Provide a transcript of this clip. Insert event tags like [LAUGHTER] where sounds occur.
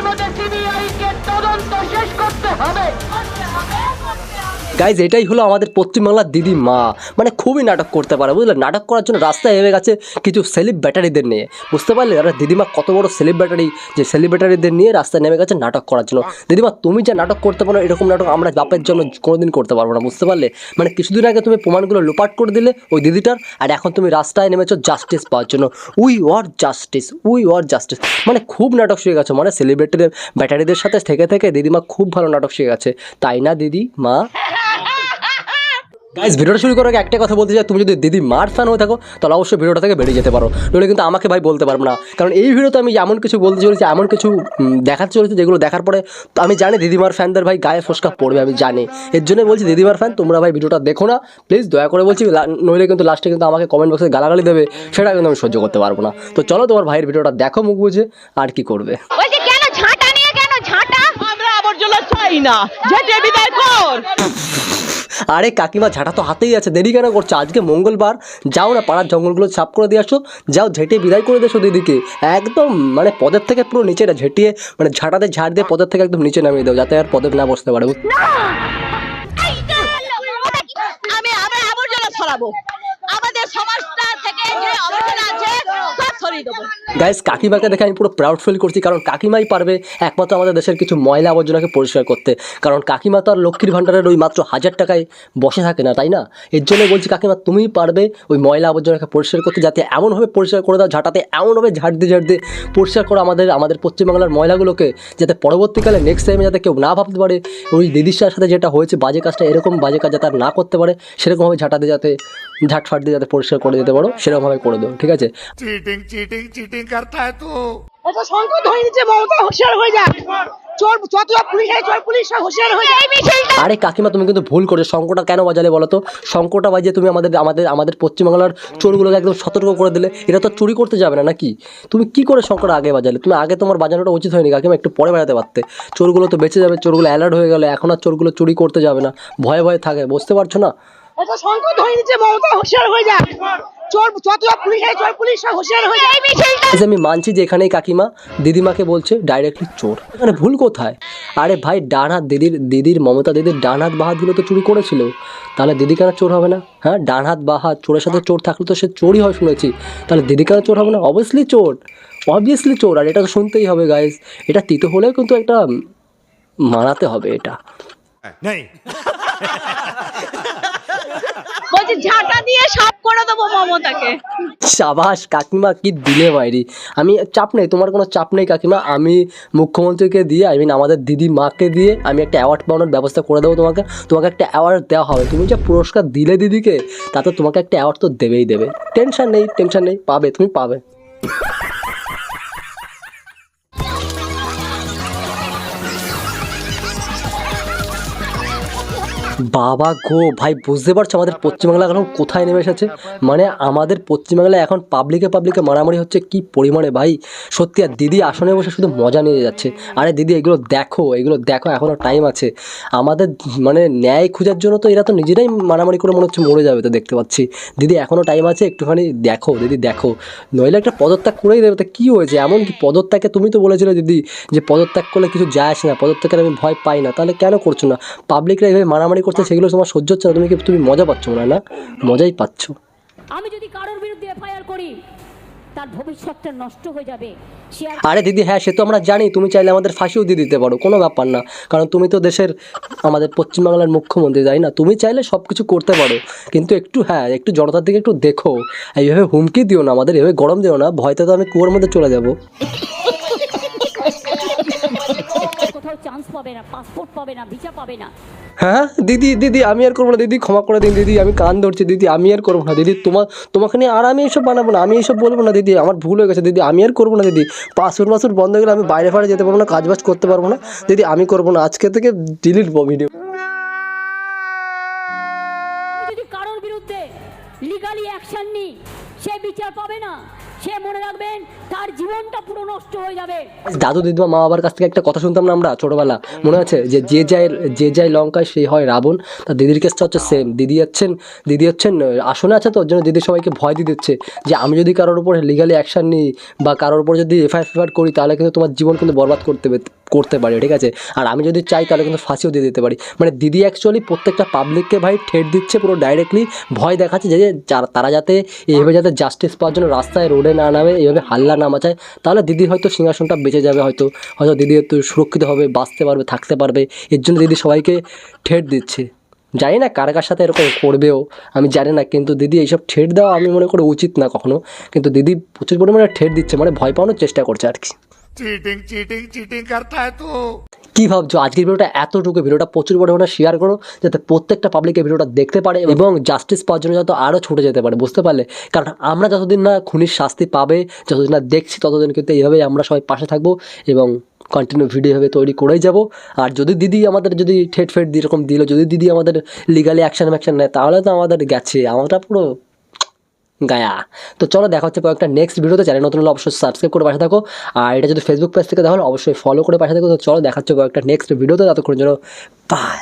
দিনের মধ্যে সিবিআই কে তদন্ত শেষ করতে হবে। গাইজ এটাই হলো আমাদের পশ্চিমবাংলার দিদি মা। মানে খুবই নাটক করতে পারে, বুঝলে? নাটক করার জন্য রাস্তায় এমে গেছে কিছু সেলিব ব্যাটারিদের নিয়ে। বুঝতে পারলে? আর দিদিমা কত বড় সেলিব ব্যাটারি যে সেলিব্রিটারিদের নিয়ে রাস্তায় নেমে গেছে নাটক করার জন্য। দিদিমা তুমি যা নাটক করতে পারো, এরকম নাটক আমরা বাপের জন্য কোনোদিন করতে পারব না, বুঝতে পারলে? মানে কিছুদিন আগে তুমি প্রমাণগুলো লোপাট করে দিলে ওই দিদিটার, আর এখন তুমি রাস্তায় নেমেছো জাস্টিস পাওয়ার জন্য। We were justice we were justice মানে খুব নাটক শিখে গেছো মানে সেলিব্রিটিদের ব্যাটারিদের সাথে থেকে থেকে দিদিমা খুব ভালো নাটক শিখে গেছে। তাই না, দিদি মা? গাইজ ভিডিওটা শুরু করার আগে একটা কথা বলতে চাই তুমি যদি দিদি মার ফ্যান হয়ে থাকো তাহলে অবশ্যই ভিডিওটা থেকে বেরিয়ে যেতে পারো। নইলে কিন্তু আমাকে ভাই বলতে পারব না। কারণ এই ভিডিওতে আমি এমন কিছু বলতে চলেছি এমন কিছু দেখাতে চলেছি যেগুলো দেখার পরে তো আমি জানি দিদিমার ফ্যানদের ভাই গায়ে ফসকা পড়বে আমি জানি। এর জন্য বলছি দিদিমার ফ্যান তোমরা ভাই ভিডিওটা দেখো না। প্লিজ দয়া করে বলছি লা- নইলে কিন্তু লাস্টে কিন্তু আমাকে কমেন্ট বক্সে গালাগালি দেবে সেটা কিন্তু আমি সহ্য করতে পারব না। তো চলো তোমার ভাইয়ের ভিডিওটা দেখো মুখ বুঝে আর কি করবে। কেন ঝাঁটা নিয়ে কেন ঝাঁটা? আমরা আবর্জনা চাই না। যেটে বিদায় কর। আরে কাকিমা, ঝাঁটা তো হাতেই আছে, দেরি কেন করছ? আজকে মঙ্গলবার। যাও না, পাড়ার জঙ্গলগুলো সাফ করে দিয়ে আসো। যাও ঝেঁটে বিদায় করে দেশো দিদিকে। একদম মানে পদের থেকে পুরো নিচে না ঝেঁটিয়ে মানে ঝাঁটাতে ঝাড় দিয়ে পদের থেকে একদম নিচে নামিয়ে দাও, যাতে আর পদে না বসতে পারে। আমি আবার আবর্জনা ছড়াবো। গাইস কাকিমাকে দেখে আমি পুরো প্রাউড ফিল করছি, কারণ কাকিমাই পারবে একমাত্র আমাদের দেশের কিছু ময়লা আবর্জনাকে পরিষ্কার করতে। কারণ কাকিমা তো আর লক্ষ্মীর ভাণ্ডারের ওই মাত্র হাজার টাকায় বসে থাকে না, তাই না? এর জন্য বলছি, কাকিমা, তুমিই পারবে ওই ময়লা আবর্জনাকে পরিষ্কার করতে, যাতে এমনভাবে পরিষ্কার করে দাও, ঝাঁটাতে এমনভাবে ঝাড় দিয়ে ঝাড় দিয়ে পরিষ্কার করো আমাদের আমাদের পশ্চিমবাংলার ময়লাগুলোকে, যাতে পরবর্তীকালে নেক্সট টাইমে যাতে কেউ না ভাবতে পারে, ওই দিদির সাথে যেটা হয়েছে, বাজে কাজটা এরকম বাজে কাজ যাতে আর না করতে পারে, সেরকমভাবে ঝাঁটাতে যাতে ঝাটফাট দিয়ে যাতে পরিষ্কার করে দিতে পারো সেরকম ভাবে করে দেবো ঠিক আছে? আরে কাকিমা তুমি কিন্তু ভুল করে শঙ্কটা কেন বাজালে বলো তো? শঙ্কটা বাজিয়ে তুমি আমাদের আমাদের আমাদের পশ্চিমবাংলার চোরগুলোকে একদম সতর্ক করে দিলে এরা তো চুরি করতে যাবে না নাকি? তুমি কি করে শঙ্কটা আগে বাজালে? তুমি আগে তোমার বাজানোটা উচিত হয়নি কাকিমা একটু পরে বাজাতে পারতে। চোরগুলো তো বেঁচে যাবে চোরগুলো অ্যালার্ট হয়ে গেলে এখন আর চোরগুলো চুরি করতে যাবে না। ভয়ে ভয়ে থাকে বুঝতে পারছ না? এটা সংকট হয়ে নিচ্ছে মমতা হুঁশিয়ার হয়ে যায়। হয়ে আমি মানছি যে এখানেই কাকিমা দিদিমাকে বলছে ডাইরেক্টলি চোর। এখানে ভুল কোথায়? আরে ভাই ডান হাত দিদির দিদির মমতা দিদির ডান হাত বা হাতগুলো তো চুরি করেছিল। তাহলে দিদি কেন চোর হবে না? হ্যাঁ ডান হাত বা হাত চোরের সাথে চোর থাকলে তো সে চোরই হয় শুনেছি। তাহলে দিদি কেন চোর হবে না? অবভিয়াসলি চোর। অবভিয়াসলি চোর। আর এটা তো শুনতেই হবে গাইজ এটা তিতো হলেও কিন্তু একটা মানাতে হবে এটা [LAUGHS] नहीं বলছি ঝাঁটা দিয়ে সাফ করে মমতাকে সাবাস, কাকিমা, কি দিলে বাইরি আমি চাপ নেই, তোমার কোনো চাপ নেই কাকিমা। আমি মুখ্যমন্ত্রীকে দিয়ে আই মিন আমাদের দিদি মাকে দিয়ে, আমি একটা অ্যাওয়ার্ড পাওয়ানোর ব্যবস্থা করে দেবো তোমাকে। তোমাকে একটা অ্যাওয়ার্ড দেওয়া হবে। তুমি যে পুরস্কার দিলে দিদিকে, তাতে তোমাকে একটা অ্যাওয়ার্ড তো দেবেই দেবে। টেনশন নেই টেনশন নেই, পাবে, তুমি পাবে। বাবা গো, ভাই, বুঝতে পারছ আমাদের পশ্চিমবাংলা এখন কোথায় নেমে এসেছে? মানে আমাদের পশ্চিমবাংলায় এখন পাবলিকে পাবলিকে মারামারি হচ্ছে কি পরিমাণে, ভাই? সত্যি, আর দিদি আসনে বসে শুধু মজা নিয়ে যাচ্ছে। আরে দিদি, এগুলো দেখো এগুলো দেখো এখনও টাইম আছে। আমাদের মানে ন্যায় খোঁজার জন্য তো এরা তো নিজেরাই মারামারি করে মনে হচ্ছে মরে যাবে, তো দেখতে পাচ্ছি। দিদি এখনও টাইম আছে, একটুখানি দেখো, দিদি, দেখো। নইলে একটা পদত্যাগ করেই দেবে, তা কী হয়েছে? এমন কি পদত্যাগে তুমি তো বলেছিলে দিদি, যে পদত্যাগ করলে কিছু যায় আসে না, পদত্যাগের আমি ভয় পাই না, তাহলে কেন করছ না? পাবলিকরা এইভাবে মারামারি করছে সেগুলো তোমার সহ্য হচ্ছে না তুমি কি তুমি মজা পাচ্ছ না না? মজাই পাচ্ছ। আমি যদি কারোর বিরুদ্ধে এফআইআর করি তার ভবিষ্যৎটা নষ্ট হয়ে যাবে। আরে দিদি হ্যাঁ সে তো আমরা জানি তুমি চাইলে আমাদের ফাঁসিও দিয়ে দিতে পারো কোনো ব্যাপার না। কারণ তুমি তো দেশের আমাদের পশ্চিমবাংলার মুখ্যমন্ত্রী তাই না? তুমি চাইলে সব কিছু করতে পারো কিন্তু একটু হ্যাঁ একটু জনতার দিকে একটু দেখো। এইভাবে হুমকি দিও না আমাদের এভাবে গরম দিও না ভয়তে তো আমি কুয়োর মধ্যে চলে যাব। পাবে না পাসপোর্ট পাবে না ভিসা পাবে না। হ্যাঁ দিদি দিদি আমি আর করব না দিদি ক্ষমা করে দিন দিদি আমি কান ধরছি দিদি আমি আর করব না দিদি তোমার তোমাকে নিয়ে আর আমি এইসব বানাবো না আমি এইসব বলব না দিদি আমার ভুল হয়ে গেছে দিদি আমি আর করব না দিদি পাসপোর্ট মাসুর বন্ধ হয়ে গেলে আমি বাইরে ফাড়ে যেতে পারব না কাজ বাজ করতে পারব না দিদি আমি করব না আজকে থেকে ডিলিট ভিডিও যদি কারোর বিরুদ্ধে লিগালি অ্যাকশন নিই সে বিচার পাবে না। সে মনে রাখবেন, তার জীবনটা পুরো নষ্ট হয়ে যাবে। দাদু দিদিমা, মা বাবার কাছ থেকে একটা কথা শুনতাম না আমরা ছোটবেলা? মনে আছে যে যে যায় যে যায় লঙ্কায় সেই হয় রাবণ তা দিদির কেসটা হচ্ছে সেম দিদি হচ্ছেন দিদি হচ্ছেন, আসনে আছে তো ওর জন্য দিদি সবাইকে ভয় দিয়ে দিচ্ছে। যে আমি যদি কারোর উপর লিগালি অ্যাকশন নিই বা কারোর উপর যদি এফআইআর ফেফআইআর করি, তাহলে কিন্তু তোমার জীবন কিন্তু বরবাদ করতে করতে পারে, ঠিক আছে? আর আমি যদি চাই, তাহলে কিন্তু ফাঁসিও দিয়ে দিতে পারি। মানে দিদি অ্যাকচুয়ালি প্রত্যেকটা পাবলিককে ভাই ঠেট দিচ্ছে পুরো ডাইরেক্টলি ভয় দেখাচ্ছে যে তারা যাতে এইভাবে যাতে জাস্টিস পাওয়ার জন্য রাস্তায় রোডে উপরে না নামে এইভাবে হাল্লা না মাচায় তাহলে দিদি হয়তো সিংহাসনটা বেঁচে যাবে হয়তো। হয়তো দিদি একটু সুরক্ষিত হবে, বাঁচতে পারবে, থাকতে পারবে। এর জন্য দিদি সবাইকে ঠেট দিচ্ছে। জানি না কার কার সাথে এরকম করবেও, আমি জানি না, কিন্তু দিদি এইসব ঠেট দেওয়া আমি মনে করি উচিত না কখনো। কিন্তু দিদি প্রচুর পরিমাণে ঠেট দিচ্ছে মানে ভয় পাওয়ানোর চেষ্টা করছে আর কি। চিটিং চিটিং চিটিং করতে হয় তো। কি ভাবছ? আজকের ভিডিওটা এতটুকু। ভিডিওটা প্রচুর পরিমাণে শেয়ার করো, যাতে প্রত্যেকটা পাবলিক এই ভিডিওটা দেখতে পারে এবং জাস্টিস পাওয়ার জন্য যাতে আরও ছুটে যেতে পারে, বুঝতে পারলে? কারণ আমরা যতদিন না খুনির শাস্তি পাবে, যতদিন না দেখছি, ততদিন কিন্তু এইভাবেই আমরা সবাই পাশে থাকব এবং কন্টিনিউ ভিডিও ভাবে তৈরি করেই যাব। আর যদি দিদি আমাদের যদি ঠেট ফেট এরকম দিল, যদি দিদি আমাদের লিগালি অ্যাকশন ম্যাকশন নেয়, তাহলে তো আমাদের গেছে। আমরা পুরো গায়া। তো চলো দেখা হচ্ছে কয়েকটা নেক্সট ভিডিওতে চ্যানেল নতুন হলে অবশ্যই সাবস্ক্রাইব করে পাশে থাকো। আর এটা যদি ফেসবুক পেজ থেকে দেখো অবশ্যই ফলো করে পাশে থাকো। তো চলো দেখা হচ্ছে কয়েকটা নেক্সট ভিডিওতে ততক্ষণ জন্য বাই